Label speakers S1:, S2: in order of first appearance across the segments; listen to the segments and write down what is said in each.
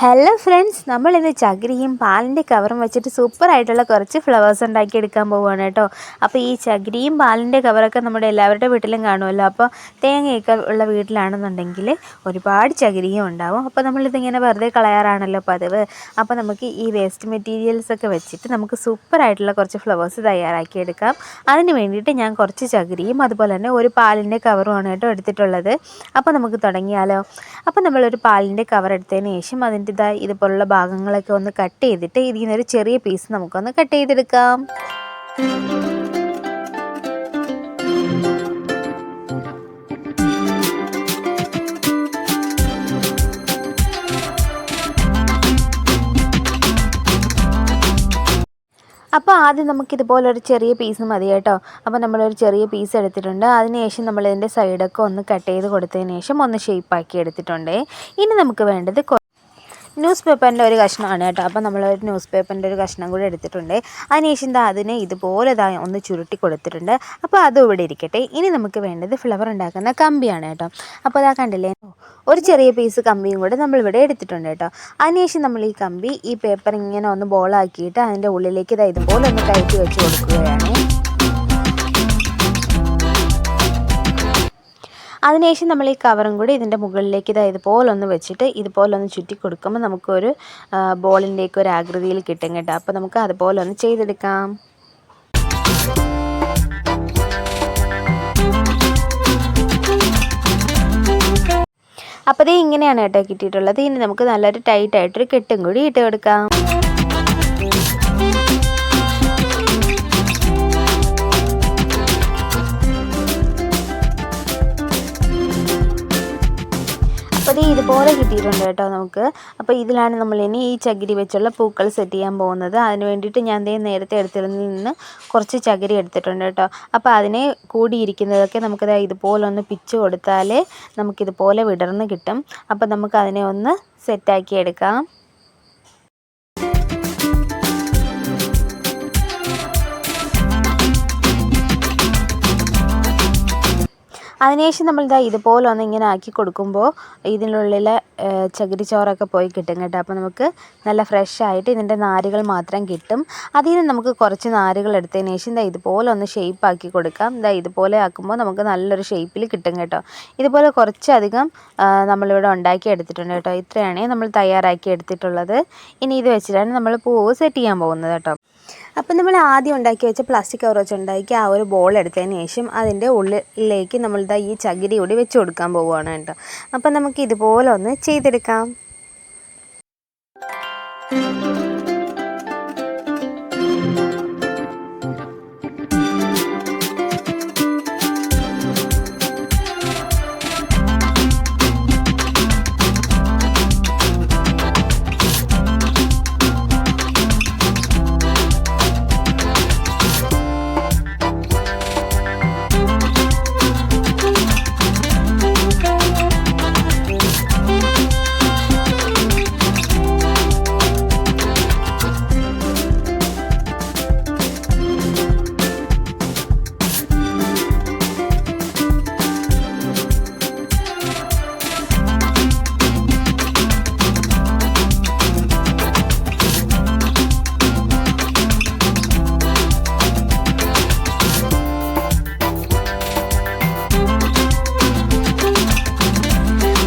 S1: Hello friends നമ്മൾ ഇന്ന് ചകിരിയും പാലിന്റെ കവറും വെച്ചിട്ട് സൂപ്പർ ആയിട്ടുള്ള കുറച്ച് ഫ്ലവേഴ്സ് ഉണ്ടാക്കി എടുക്കാൻ പോവുകയാണ് കേട്ടോ. അപ്പോൾ ഈ ചകിരിയും പാലിന്റെ കവറൊക്കെ നമ്മുടെ എല്ലാവരുടെ വീട്ടിലും കാണുമല്ലോ. അപ്പോൾ തേങ്ങയൊക്കെ ഉള്ള വീട്ടിലാണെന്നുണ്ടെങ്കിൽ ഒരുപാട് ചകിരിയും ഉണ്ടാവും. അപ്പോൾ നമ്മളിതിങ്ങനെ വെറുതെ കളയാറാണല്ലോ പതിവ്. അപ്പോൾ നമുക്ക് ഈ വേസ്റ്റ് മെറ്റീരിയൽസ് ഒക്കെ വെച്ചിട്ട് നമുക്ക് സൂപ്പർ ആയിട്ടുള്ള കുറച്ച് ഫ്ലവേഴ്സ് തയ്യാറാക്കി എടുക്കാം അതിന് വേണ്ടിയിട്ട് ഞാൻ കുറച്ച് ചകിരിയും അതുപോലെ തന്നെ ഒരു പാലിന്റെ കവറുമാണ് കേട്ടോ എടുത്തിട്ടുള്ളത്. അപ്പോൾ നമുക്ക് തുടങ്ങിയാലോ. അപ്പോൾ നമ്മളൊരു പാലിന്റെ കവർ എടുത്തതിന് ശേഷം അതിന്റെ ഇതാ ഇതുപോലുള്ള ഭാഗങ്ങളൊക്കെ ഒന്ന് കട്ട് ചെയ്തിട്ട് ഇതിൽ നിന്നൊരു ചെറിയ പീസ് നമുക്കൊന്ന് കട്ട് ചെയ്തെടുക്കാം. അപ്പോൾ ആദ്യം നമുക്ക് ഒരു ചെറിയ പീസ് മതി കേട്ടോ. അപ്പോൾ നമ്മളൊരു ചെറിയ പീസ് എടുത്തിട്ടുണ്ട്. അതിനുശേഷം നമ്മളിതിന്റെ സൈഡൊക്കെ ഒന്ന് കട്ട് ചെയ്ത് കൊടുത്തതിന് ശേഷം ഒന്ന് ഷേപ്പാക്കി എടുത്തിട്ടുണ്ട്. ഇനി നമുക്ക് വേണ്ടത് ന്യൂസ് പേപ്പറിന്റെ ഒരു കഷ്ണമാണ് കേട്ടോ. അപ്പോൾ ഒരു ന്യൂസ് പേപ്പറിന്റെ ഒരു കഷ്ണം കൂടി എടുത്തിട്ടുണ്ട്. അതിനുശേഷം അതിനെ ഇതുപോലെ ഒന്ന് ചുരുട്ടി കൊടുത്തിട്ടുണ്ട്. അപ്പോൾ അതും ഇവിടെ ഇരിക്കട്ടെ. ഇനി നമുക്ക് വേണ്ടത് ഫ്ലവർ ഉണ്ടാക്കുന്ന കമ്പിയാണ് കേട്ടോ. അപ്പോൾ അതാ കണ്ടില്ലേ? ഒരു ചെറിയ പീസ് കമ്പിയും കൂടെ നമ്മളിവിടെ എടുത്തിട്ടുണ്ട് കേട്ടോ. അതിനുശേഷം നമ്മൾ ഈ കമ്പി ഈ പേപ്പർ ഇങ്ങനെ ഒന്ന് ബോളാക്കിയിട്ട് അതിന്റെ ഉള്ളിലേക്ക് ഇതാ ഇതുപോലെ ഒന്ന് കയറ്റി വെച്ച് കൊടുക്കുകയാണ്. അതിനുശേഷം നമ്മൾ ഈ കവറും കൂടി ഇതിന്റെ മുകളിലേക്ക് ഇതാ ഇതുപോലൊന്ന് വെച്ചിട്ട് ഇതുപോലൊന്ന് ചുറ്റി കൊടുക്കുമ്പോൾ നമുക്കൊരു ബോളിന്റെയൊക്കെ ഒരു ആകൃതിയിൽ കിട്ടും കേട്ടോ. അപ്പോൾ നമുക്ക് അതുപോലെ ഒന്ന് ചെയ്തെടുക്കാം. അപ്പോൾ ഇത് ഇങ്ങനെയാണ് കേട്ടോ കിട്ടിയിട്ടുള്ളത്. ഇനി നമുക്ക് നല്ലൊരു ടൈറ്റായിട്ടൊരു കെട്ടും കൂടി ഇട്ട് കൊടുക്കാം. അപ്പോൾ ഇത് ഇതുപോലെ കിട്ടിയിട്ടുണ്ട് കേട്ടോ നമുക്ക്. അപ്പോൾ ഇതിലാണ് ഇനി ഈ ചകിരി വെച്ചുള്ള പൂക്കൾ സെറ്റ് ചെയ്യാൻ പോകുന്നത്. അതിന് വേണ്ടിയിട്ട് ഞാൻ ദേ നേരത്തെ എടുത്തിരുന്നതിൽ നിന്ന് കുറച്ച് ചകിരി എടുത്തിട്ടുണ്ട് കേട്ടോ. അപ്പോൾ അതിനെ കൂടിയിരിക്കുന്നതൊക്കെ നമുക്കത് ഇതുപോലെ ഒന്ന് പിച്ച് കൊടുത്താൽ നമുക്കിതുപോലെ വിടർന്ന് കിട്ടും. അപ്പോൾ നമുക്ക് അതിനെ ഒന്ന് സെറ്റാക്കി എടുക്കാം. അതിനുശേഷം നമ്മൾ ഇതാ ഇതുപോലെ ഒന്ന് ഇങ്ങനെ ആക്കി കൊടുക്കുമ്പോൾ ഇതിനുള്ളിലെ ചകിരിച്ചോറൊക്കെ പോയി കിട്ടും കേട്ടോ. അപ്പോൾ നമുക്ക് നല്ല ഫ്രഷ് ആയിട്ട് ഇതിന്റെ നാരുകൾ മാത്രം കിട്ടും. അതിൽ നിന്ന് നമുക്ക് കുറച്ച് നാരുകൾ എടുത്തതിന് ശേഷം ഇതാ ഇതുപോലെ ഒന്ന് ഷേപ്പ് ആക്കി കൊടുക്കാം. ഇതാ ഇതുപോലെ ആക്കുമ്പോൾ നമുക്ക് നല്ലൊരു ഷേപ്പിൽ കിട്ടും കേട്ടോ. ഇതുപോലെ കുറച്ചധികം നമ്മളിവിടെ ഉണ്ടാക്കി എടുത്തിട്ടുണ്ട് കേട്ടോ. ഇത്രയാണ് നമ്മൾ തയ്യാറാക്കി എടുത്തിട്ടുള്ളത്. ഇനി ഇത് വെച്ചിട്ടാണ് നമ്മൾ പൂവ് സെറ്റ് ചെയ്യാൻ പോകുന്നത് കേട്ടോ. അപ്പം നമ്മൾ ആദ്യം ഉണ്ടാക്കി വെച്ച പ്ലാസ്റ്റിക് കവർ വെച്ച് ഉണ്ടാക്കി ആ ഒരു ബോൾ എടുത്തതിന് ശേഷം അതിന്റെ ഉള്ളിലേക്ക് നമ്മളിതാ ഈ ചകിരി കൂടി വെച്ച് കൊടുക്കാൻ പോവുകയാണ് കേട്ടോ. അപ്പം നമുക്ക് ഇതുപോലെ ഒന്ന് ചെയ്തെടുക്കാം.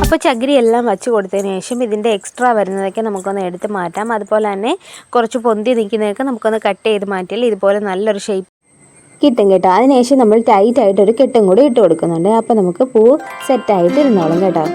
S1: അപ്പോൾ ചകിരി എല്ലാം വച്ച് കൊടുത്തതിന് ശേഷം ഇതിന്റെ എക്സ്ട്രാ വരുന്നതൊക്കെ നമുക്കൊന്ന് എടുത്ത് മാറ്റാം. അതുപോലെ തന്നെ കുറച്ച് പൊന്തി നിൽക്കുന്നതൊക്കെ നമുക്കൊന്ന് കട്ട് ചെയ്ത് മാറ്റിയാൽ ഇതുപോലെ നല്ലൊരു ഷേപ്പ് കിട്ടും കേട്ടോ. അതിനുശേഷം നമ്മൾ ടൈറ്റായിട്ടൊരു കെട്ടും കൂടി ഇട്ട് കൊടുക്കുന്നുണ്ട്. അപ്പോൾ നമുക്ക് പൂ സെറ്റായിട്ട് ഇരുന്നോളും കേട്ടോ.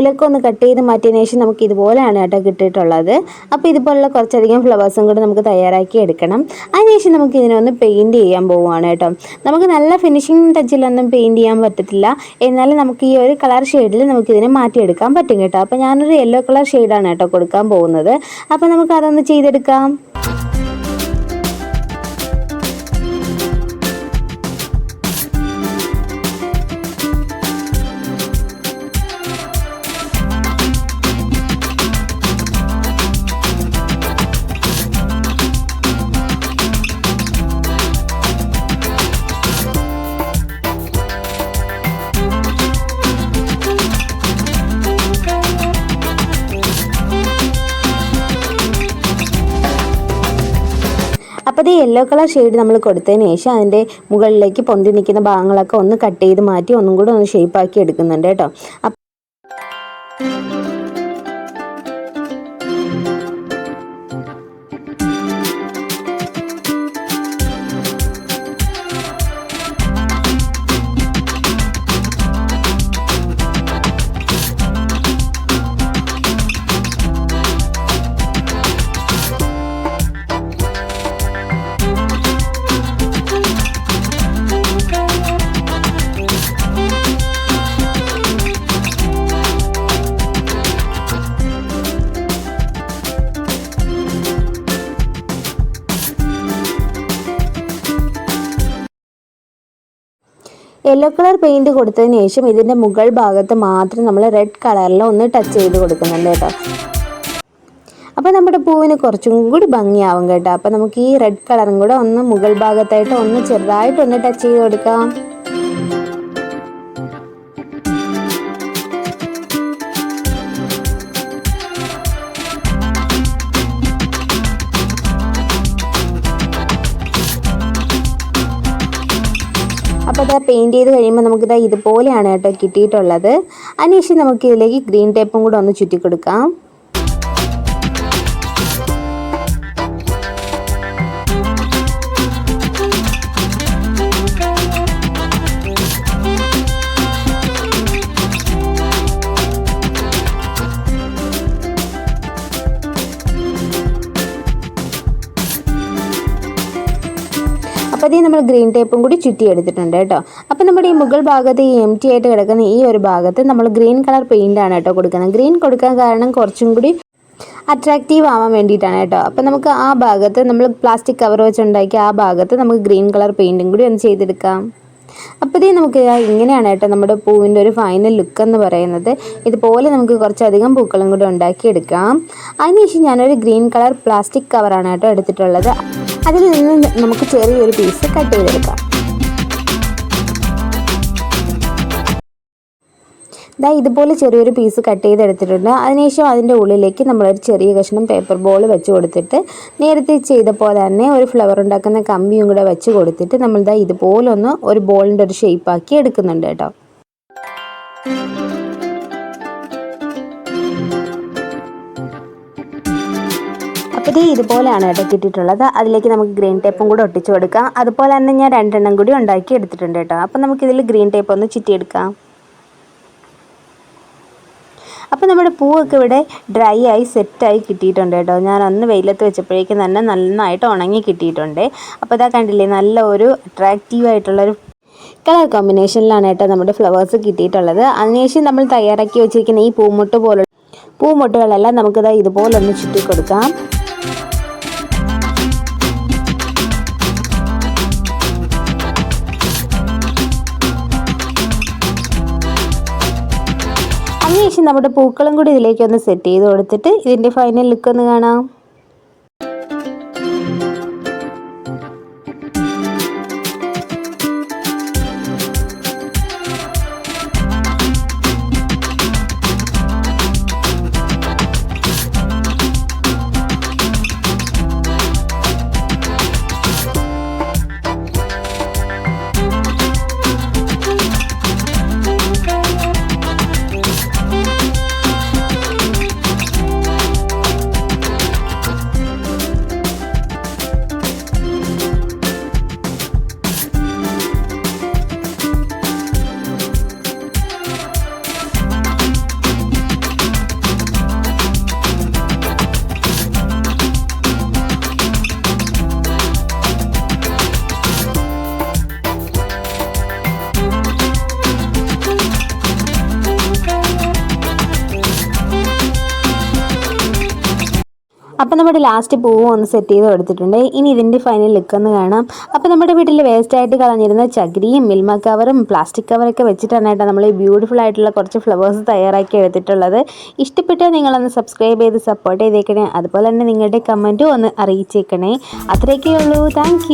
S1: അപ്പോൾ ഈ നൂൽ സൈഡിലൊക്കെ ഒന്ന് കട്ട് ചെയ്ത് മാറ്റിയതിന് ശേഷം നമുക്ക് ഇതുപോലെയാണ് കേട്ടോ കിട്ടിയിട്ടുള്ളത്. അപ്പോൾ ഇതുപോലുള്ള കുറച്ചധികം ഫ്ലവേഴ്സും കൂടി നമുക്ക് തയ്യാറാക്കി എടുക്കണം. അതിനുശേഷം നമുക്ക് ഇതിനൊന്ന് പെയിന്റ് ചെയ്യാൻ പോവുകയാണ് കേട്ടോ. നമുക്ക് നല്ല ഫിനിഷിംഗ് ടച്ചിലൊന്നും പെയിന്റ് ചെയ്യാൻ പറ്റത്തില്ല. എന്നാലും നമുക്ക് ഈ ഒരു കളർ ഷെയ്ഡിൽ നമുക്കിതിനെ മാറ്റിയെടുക്കാൻ പറ്റും കേട്ടോ. അപ്പോൾ ഞാനൊരു യെല്ലോ കളർ ഷെയ്ഡാണ് കേട്ടോ കൊടുക്കാൻ പോകുന്നത്. അപ്പോൾ നമുക്ക് അതൊന്ന് ചെയ്തെടുക്കാം. ഇത് യെല്ലോ കളർ ഷെയ്ഡ് നമ്മൾ കൊടുത്തതിന് ശേഷം അതിന്റെ മുകളിലേക്ക് പൊന്തി നിൽക്കുന്ന ഭാഗങ്ങളൊക്കെ ഒന്ന് കട്ട് ചെയ്ത് മാറ്റി ഒന്നും കൂടെ ഒന്ന് ഷേപ്പാക്കി എടുക്കുന്നുണ്ട് കേട്ടോ. യെല്ലോ കളർ പെയിന്റ് കൊടുത്തതിന് ശേഷം ഇതിന്റെ മുകൾ ഭാഗത്ത് മാത്രം നമ്മൾ റെഡ് കളറിൽ ഒന്ന് ടച്ച് ചെയ്ത് കൊടുക്കുന്നുണ്ട് കേട്ടോ. അപ്പോൾ നമ്മുടെ പൂവിന് കുറച്ചും കൂടി ഭംഗിയാവും കേട്ടോ. അപ്പോൾ നമുക്ക് ഈ റെഡ് കളറും കൂടെ ഒന്ന് മുകൾ ഭാഗത്തായിട്ട് ഒന്ന് ചെറുതായിട്ട് ഒന്ന് ടച്ച് ചെയ്ത് കൊടുക്കാം. അപ്പോൾ ഇതാ പെയിന്റ് ചെയ്ത് കഴിയുമ്പോൾ നമുക്കിത് ഇതുപോലെയാണ് കേട്ടോ കിട്ടിയിട്ടുള്ളത്. അതിനുശേഷം നമുക്ക് ഇതിലേക്ക് ഗ്രീൻ ടേപ്പും കൂടെ ഒന്ന് ചുറ്റി കൊടുക്കാം അപ്പോൾ നമ്മൾ ഗ്രീൻ ടേപ്പും കൂടി ചുറ്റി എടുത്തിട്ടുണ്ട് കേട്ടോ. അപ്പോൾ നമ്മുടെ ഈ മുകൾ ഭാഗത്ത് ഈ എം ടി ആയിട്ട് കിടക്കുന്ന ഈ ഒരു ഭാഗത്ത് നമ്മൾ ഗ്രീൻ കളർ പെയിന്റ് ആണ് കേട്ടോ കൊടുക്കുന്നത്. ഗ്രീൻ കൊടുക്കാൻ കാരണം കുറച്ചും കൂടി അട്രാക്റ്റീവ് ആവാൻ വേണ്ടിയിട്ടാണ് കേട്ടോ. അപ്പോൾ നമുക്ക് ആ ഭാഗത്ത് നമ്മൾ പ്ലാസ്റ്റിക് കവർ വെച്ചുണ്ടാക്കി ആ ഭാഗത്ത് നമുക്ക് ഗ്രീൻ കളർ പെയിന്റും കൂടി ഒന്ന് ചെയ്തെടുക്കാം. അപ്പോൾ ഇതേ നമുക്ക് ഇങ്ങനെയാണ് കേട്ടോ നമ്മുടെ പൂവിന്റെ ഒരു ഫൈനൽ ലുക്ക് എന്ന് പറയുന്നത്. ഇതുപോലെ നമുക്ക് കുറച്ചധികം പൂക്കളും കൂടി ഉണ്ടാക്കിയെടുക്കാം. അതിനുശേഷം ഞാനൊരു ഗ്രീൻ കളർ പ്ലാസ്റ്റിക് കവറാണ് കേട്ടോ എടുത്തിട്ടുള്ളത്. അതിൽ നിന്ന് നമുക്ക് ചെറിയൊരു പീസ് കട്ട് ചെയ്തെടുക്കാം. ഇതാ ഇതുപോലെ ചെറിയൊരു പീസ് കട്ട് ചെയ്തെടുത്തിട്ടുണ്ട്. അതിനുശേഷം അതിന്റെ ഉള്ളിലേക്ക് നമ്മളൊരു ചെറിയ കഷ്ണം പേപ്പർ ബോൾ വെച്ച് കൊടുത്തിട്ട് നേരത്തെ ചെയ്ത പോലെ തന്നെ ഒരു ഫ്ലവർ ഉണ്ടാക്കുന്ന കമ്പിയും കൂടെ വെച്ച് കൊടുത്തിട്ട് നമ്മളിതാ ഇതുപോലൊന്ന് ഇതുപോലെ ഒരു ബോളിന്റെ ഒരു ഷേപ്പാക്കി എടുക്കുന്നുണ്ട് കേട്ടോ. അപ്പോൾ ഇത് ഇതുപോലെയാണ് കേട്ടോ കിട്ടിയിട്ടുള്ളത്. അതിലേക്ക് നമുക്ക് ഗ്രീൻ ടേപ്പും കൂടെ ഒട്ടിച്ചു കൊടുക്കാം. അതുപോലെ തന്നെ ഞാൻ രണ്ടെണ്ണം കൂടി ഉണ്ടാക്കി എടുത്തിട്ടുണ്ട് കേട്ടോ. അപ്പോൾ നമുക്കിതിൽ ഗ്രീൻ ടേപ്പ് ഒന്ന് ചുറ്റിയെടുക്കാം. അപ്പോൾ നമ്മുടെ പൂവൊക്കെ ഇവിടെ ഡ്രൈ ആയി സെറ്റായി കിട്ടിയിട്ടുണ്ട് കേട്ടോ. ഞാൻ അന്ന് വെയിലത്ത് വെച്ചപ്പോഴേക്കും തന്നെ നന്നായിട്ട് ഉണങ്ങി കിട്ടിയിട്ടുണ്ട്. അപ്പോൾ ഇതാ കണ്ടില്ലേ നല്ല ഒരു അട്രാക്റ്റീവ് ആയിട്ടുള്ളൊരു കളർ കോമ്പിനേഷനിലാണ് കേട്ടോ നമ്മുടെ ഫ്ലവേഴ്സ് കിട്ടിയിട്ടുള്ളത്. അതിനുശേഷം നമ്മൾ തയ്യാറാക്കി വെച്ചിരിക്കുന്ന ഈ പൂമുട്ട് പോലുള്ള പൂമുട്ടുകളെല്ലാം നമുക്കിതാ ഇതുപോലൊന്ന് ചുറ്റി കൊടുക്കാം അതിനുശേഷം നമ്മുടെ പൂക്കളും കൂടി ഇതിലേക്ക് ഒന്ന് സെറ്റ് ചെയ്ത് കൊടുത്തിട്ട് ഇതിന്റെ ഫൈനൽ ലുക്ക് ഒന്ന് കാണാം. അപ്പോൾ നമ്മുടെ ലാസ്റ്റ് പൂവ് ഒന്ന് സെറ്റ് ചെയ്ത് കൊടുത്തിട്ടുണ്ട്. ഇനി ഇതിന്റെ ഫൈനൽ ലുക്ക് ഒന്ന് കാണാം. അപ്പോൾ നമ്മുടെ വീട്ടിൽ വേസ്റ്റ് ആയിട്ട് കളഞ്ഞിരുന്ന ചകിരിയും മിൽമ കവറും പ്ലാസ്റ്റിക് കവറൊക്കെ വെച്ചിട്ടാണ് കേട്ടോ നമ്മൾ ഈ ബ്യൂട്ടിഫുൾ ആയിട്ടുള്ള കുറച്ച് ഫ്ലവേഴ്സ് തയ്യാറാക്കി എടുത്തിട്ടുള്ളത്. ഇഷ്ടപ്പെട്ടാൽ നിങ്ങളൊന്ന് സബ്സ്ക്രൈബ് ചെയ്ത് സപ്പോർട്ട് ചെയ്തേക്കണേ. അതുപോലെ തന്നെ നിങ്ങളുടെ കമന്റും ഒന്ന് അറിയിച്ചേക്കണേ. അത്രയൊക്കെ ഉള്ളൂ. താങ്ക്